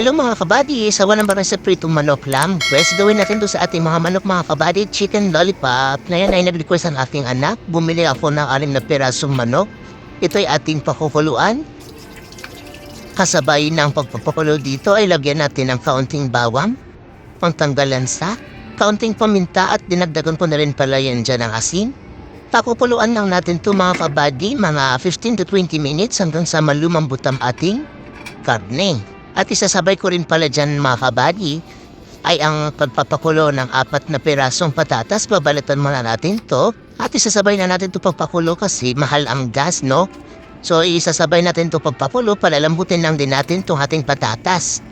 Hello mga kabady, sawa ng barang sa pritong manok lam. Pwes gawin natin to sa ating mga manok mga kabady, chicken lollipop. Na yan ay nag-request ang aking anak. Bumili ako ng anim na pirasong manok. Ito ay ating pakukuluan. Kasabay ng pagpapakulo dito ay lagyan natin ng kaunting bawang, pangtanggalan sa, kaunting paminta at dinagdagan ko na rin pala yan dyan ng asin. Pakukuluan lang natin to mga kabady, mga 15 to 20 minutes hanggang sa malumambot ang ating karne. At isasabay ko rin pala dyan mga kabady ay ang pagpapakulo ng apat na pirasong patatas. Babalatan muna natin to. At isasabay na natin to pagpakulo kasi mahal ang gas, no? So isasabay natin to pagpakulo, palalambutin lang din natin tong ating patatas.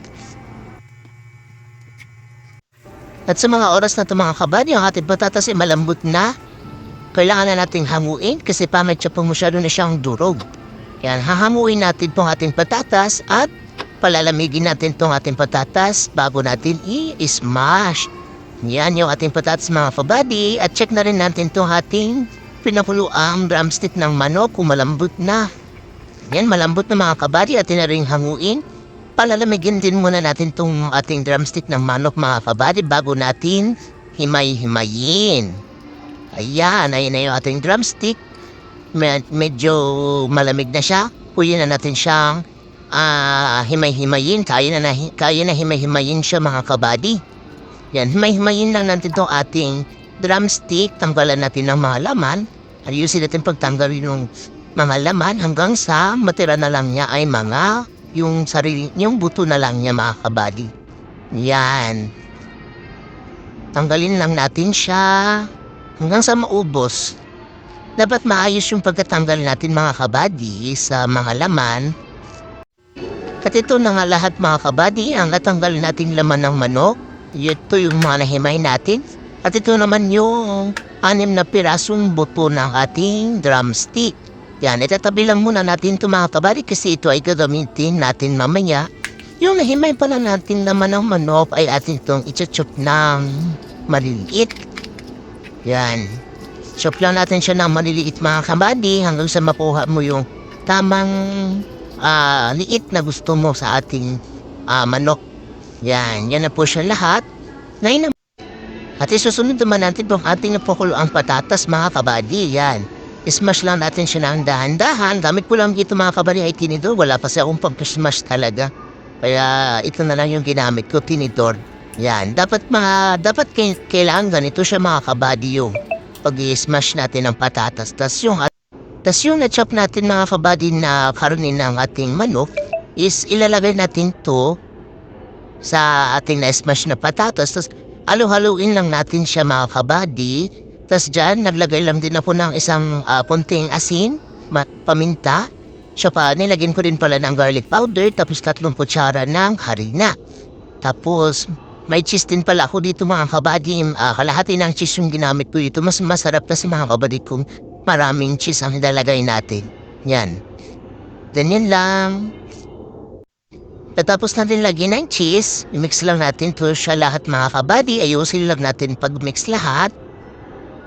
At sa mga oras na ito mga kabady, ang ating patatas ay malambot na. Kailangan na nating hanguin kasi pamit siya pong masyado na siyang durog. Yan, hahamuin natin tong ating patatas at palalamigin natin tong ating patatas bago natin i-smash. Yan yung ating patatas mga kabady at check na rin natin tong ating pinapuluang drumstick ng manok kung malambot na. Yan, malambot na mga kabady at na rin hanguin. Palalamigin din muna natin tong ating drumstick ng manok mga kabady bago natin himay-himayin. Ayan, ayun na yung ating drumstick. Med- medyo malamig na siya. Pwede na natin siyang ah himay-himayin. Kaya na, kaya na himay-himayin siya mga kabady. Yan, himay-himayin lang natin itong ating drumstick. Tanggalan natin ng mga laman. Ayusin natin pagtanggalin ng mga laman hanggang sa matira na lang niya ay mga yung sarili, yung buto na lang niya mga kabady. Yan. Tanggalin lang natin siya hanggang sa maubos. Dapat maayos yung pagkatanggal natin mga kabady sa mga laman. At ito na nga lahat mga kabady, ang natanggal natin laman ng manok. Ito yung mga nahimay natin. At ito naman yung anim na pirasong buto ng ating drumstick. Yan, itatabi lang muna natin ito mga kabady kasi ito ay gagamitin natin mamaya. Yung nahimay pala natin laman ng manok ay atin itong ichachop ng maliliit. Yan. Chop lang natin siya ng maliliit mga kabady hanggang sa makuha mo yung tamang ah, liit na gusto mo sa ating ah, manok. Yan, yan na po siya lahat. Ngayon at isusunod naman natin pong ating napukulo ang patatas mga kabady. Yan. Smash lang natin siya ng dahan-dahan. Gamit ko lang dito mga kabady ay tinidor. Wala pa siya akong pag-smash talaga. Kaya ito na lang yung ginamit ko, tinidor. Yan. Dapat mga, dapat kailangan ganito siya mga kabady yung pag-smash natin ng patatas. Tapos yung tas yung na-chop natin mga kabady na karonin ng ating manok is ilalagay natin to sa ating na-smash na patatas. Tapos halo-haluin lang natin siya mga kabady. Tapos dyan, naglagay lang din ako ng isang ah, punting asin, paminta. Siya pa, nilagyan ko din pala ng garlic powder, tapos tatlong kutsara ng harina. Tapos, may cheese din pala ako dito mga kabady. Ah, kalahati ng cheese yung ginamit ko dito. Mas masarap kasi mga kabady kung maraming cheese ang nilalagay natin. Yan. Ganyan lang. Tapos natin lagyan ng cheese. I-mix lang natin to siya lahat mga kabady. Ayusin lang natin pag-mix lahat.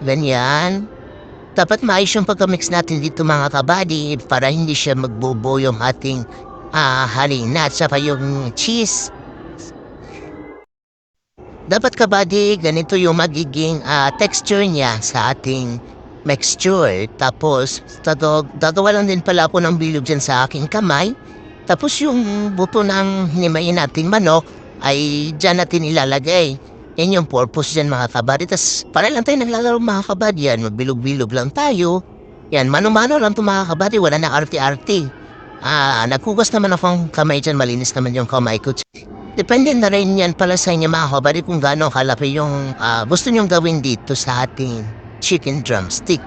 Ganyan. Dapat maayos yung pagka-mix natin dito mga kabady para hindi siya magbubo yung ating ah, halina at saka yung cheese. Dapat kabady, ganito yung magiging ah, texture niya sa ating mixture. Tapos, tatog, gagawa lang din pala ako ng bilog dyan sa aking kamay. Tapos yung buto ng hinimayin nating manok ay dyan natin ilalagay. Yan yung purpose dyan mga kabady. Tapos para lang tayo naglalaro mga kabady yan. Magbilog-bilog lang tayo. Yan, mano-mano lang to mga kabady. Wala na arte-arte. Ah, naghugas naman akong kamay dyan. Malinis naman yung kamay ko. Depende na rin yan pala sa inyo mga kabady kung gaano kalaki yung ah, gusto nyong gawin dito sa ating chicken drumstick.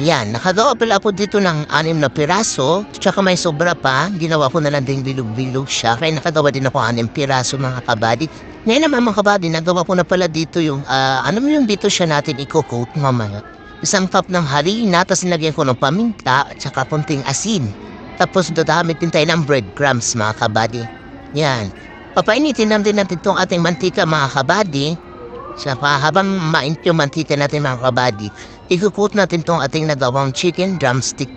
Yan, nakagawa pala ako dito ng anim na piraso, tsaka may sobra pa, ginawa ko na lang din bilog-bilog siya, kaya nakagawa din ako anim piraso mga kabady. Ngayon naman mga kabady, nagawa ko na pala dito yung, ah, ano yung dito siya natin i-coat mamaya. Isang cup ng harina, tapos nilagyan ko ng paminta, tsaka punting asin. Tapos dadamit din tayo ng breadcrumbs mga kabady. Yan. Papainitin lang din natin itong ating mantika mga kabady. Sa habang mantika natin mga kabady, ikukut natin tong ating nagawang chicken drumstick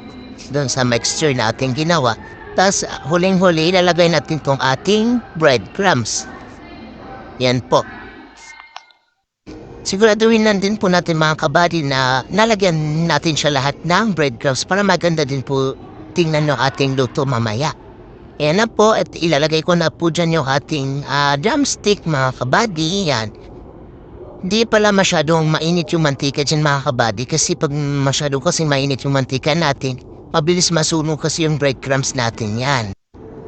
doon sa mixture na ating ginawa. Tapos huling-huli, ilalagay natin tong ating breadcrumbs. Yan po. Siguraduhin lang din po natin mga kabady na nalagyan natin siya lahat ng breadcrumbs para maganda din po tingnan yung ating luto mamaya. Yan na po at ilalagay ko na po dyan yung ating ah, drumstick mga kabady. Yan. Hindi pala masyadong mainit yung mantika dyan mga kabady kasi pag masyado kasi mainit yung mantika natin, mabilis masunog kasi yung breadcrumbs natin yan.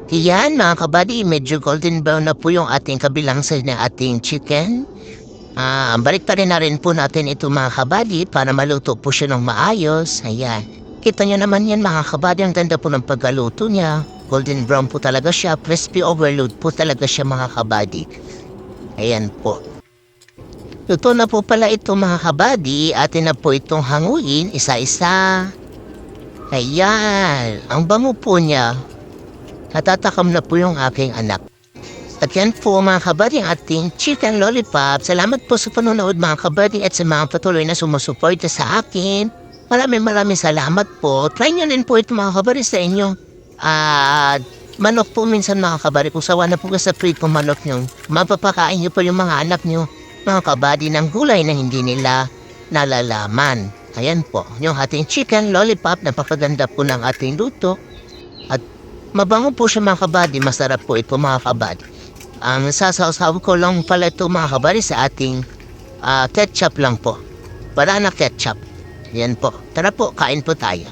Yan mga kabady, medyo golden brown na po yung ating kabilang side na ating chicken. Ah, balik pa rin na rin po natin ito mga kabady para maluto po siya ng maayos. Ayan. Kita nyo naman yan mga kabady, ang ganda po ng pagkaluto niya. Golden brown po talaga siya, crispy overload po talaga siya mga kabady. Ayan po. Luto na po pala ito mga kabady, atin na po itong hanguin isa-isa. Ayan, ang bango po niya. Natatakam na po yung aking anak. At yan po mga kabady ang ating chicken lollipop. Salamat po sa panonood mga kabady at sa mga patuloy na sumusuporta sa akin. Maraming maraming salamat po. Try nyo din po ito mga kabady sa inyo. At manok po minsan mga kabady. Kung sawa na po sa free po manok nyo, mapapakain nyo po yung mga anak nyo. Mga kabady ng gulay na hindi nila nalalaman. Ayan po, yung ating chicken lollipop. Napakaganda po ng ating luto. At mabango po siya mga kabady. Masarap po ito mga kabady. Ang sasaw ko lang pala ito mga kabady sa ating ah, ketchup lang po. Wala na ketchup. Yan po. Tara po, kain po tayo.